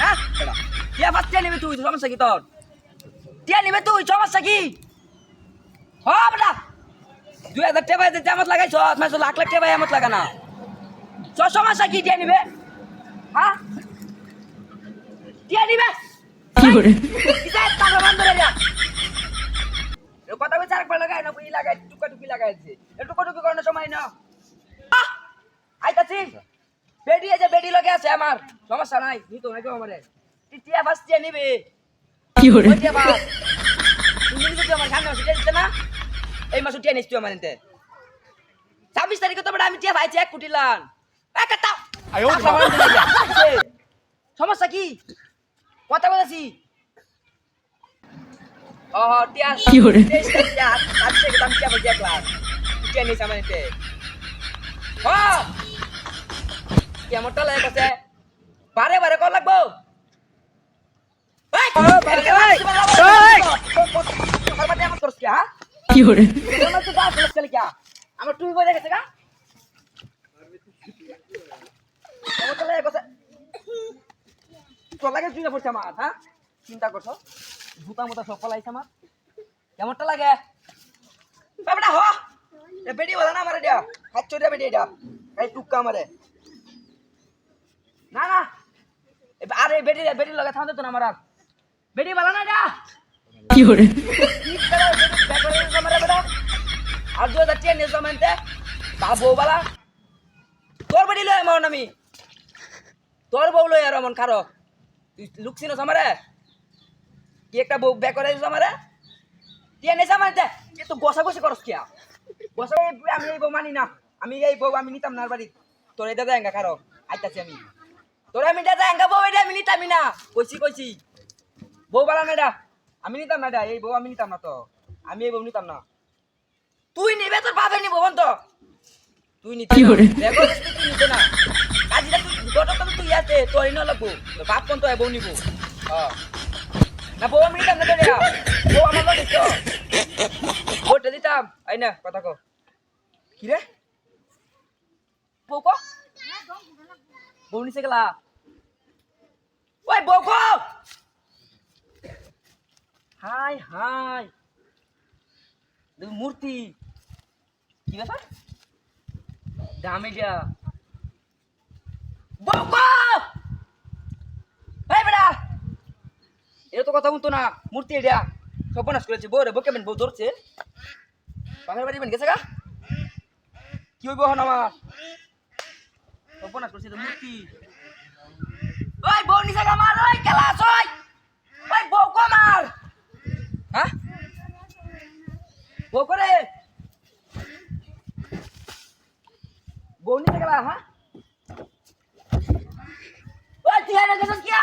না টিয়া বাস টিয়া নিবে তুই? সমস্যা কি তোর? টিয়া নিবে তুই? সমস্যা কি? হ বেটা দুই হাজার টেবা জামাত লাগাইছ মাস লাখ লাখ টেবা জামাত লাগা না। চ সমস্যা কি? টিয়া নিবে? হ্যাঁ? টিয়া নিবে? কি কিসের টাকা বন্ধ রে যা কথা বলছে আরেকবার লাগাই না বুঝি লাগাই টুকা টুকি লাগাইছে টুকা টুকি করানোর সময় না। আইতাছি। বেডি আছে বেডি লগে আছে আমার। সমস্যা নাই তুই তো নাকি আমারে টিয়া বাস টিয়া নিবে। কি hore ওই টিয়া বাস তুমি যদি আমার সামনে মাসে দিতে না এই মাসে টিয়া নিস তুই আমার নিতে ছাব্বিশ তারিখে তো আমি টিয়া পাইছি এক কোটি লান। সমস্যা কি? কথা বলেছি। কি লাখ। টিয়া নিস আমার নিতে হ্যাঁ কেমনটা লাগে কাছে বারে বারে কল লাগবো কি, হ্যাঁ? আমার গা? কেমনটা লাগে কাছে? তোর লাগে চুইনা পড়ছে আমার, হ্যাঁ? চিন্তা করছ জুতা মুতা সব ফলাইছে আমার কেমনটা লাগে বেটা হ বেডি বলা না আমার এটা হাত চড়িয়া বেডি এটা এই টুক্কা আমারে না না। আরে বেডি বেডি লগা থামতে তো না আমার বেডি বলা না এটা। কি করে আমারে বেটা আর দু হাজার টেন এসো মানতে বাবু বালা। তোর বেডি লয় এমন আমি। তোর বউ লয় আর এমন খারো তুই লুকছিনস আমারে? কি একটা বউ ব্যাক করে আমারে? টেন এসে মানতে তো গোসা গোসি করস কিয়া? গোসা আমি এই বউ মানি না। আমি এই বউ আমি নিতাম না বাড়ি তোর এটা দেয় খারো আইতাছি আমি। তোর আমি এটা দেয় বউ এটা আমি নিতামই না। কইছি কইছি। বউ বালা না এটা। আমি নিতাম না এটা এই বউ আমি নিতাম না তো। আমি এই বউ নিতাম না। তুই নিবে তোর বাপে নিব বন্ধ তুই নিতে? দেখো তুই নিতে না। কাজীটা তুই গোটা তো তুই আছে তোর না লাগবো। তোর বাপ কোন তো বউ নিব? হ্যাঁ। না বউ আমি নিতাম না তোর। বউ আমার লগে তো। ভোটটা দিতাম। আই না কথা কো কি রে? বউ কো? বউ নিছে গেলা। ওই বউ কো হাই। মূর্তি। কি ব্যাপার? তো কথা বলতো না, মূর্তি এটা। সর্বনাশ করেছে। বউ রে বউ কেমন ধরছে। বাপের বাড়ি গেছে গা। কি হইব হন আমার? সর্বনাশ করেছে মূর্তি। ওই বউ নিছে গা মার, ওই কেলাস, ওই। ওই বউ কো মার। হ্যাঁ? বউ করে? বউ নিতে গেলা হ্যাঁ? ওই তুই কিয়া?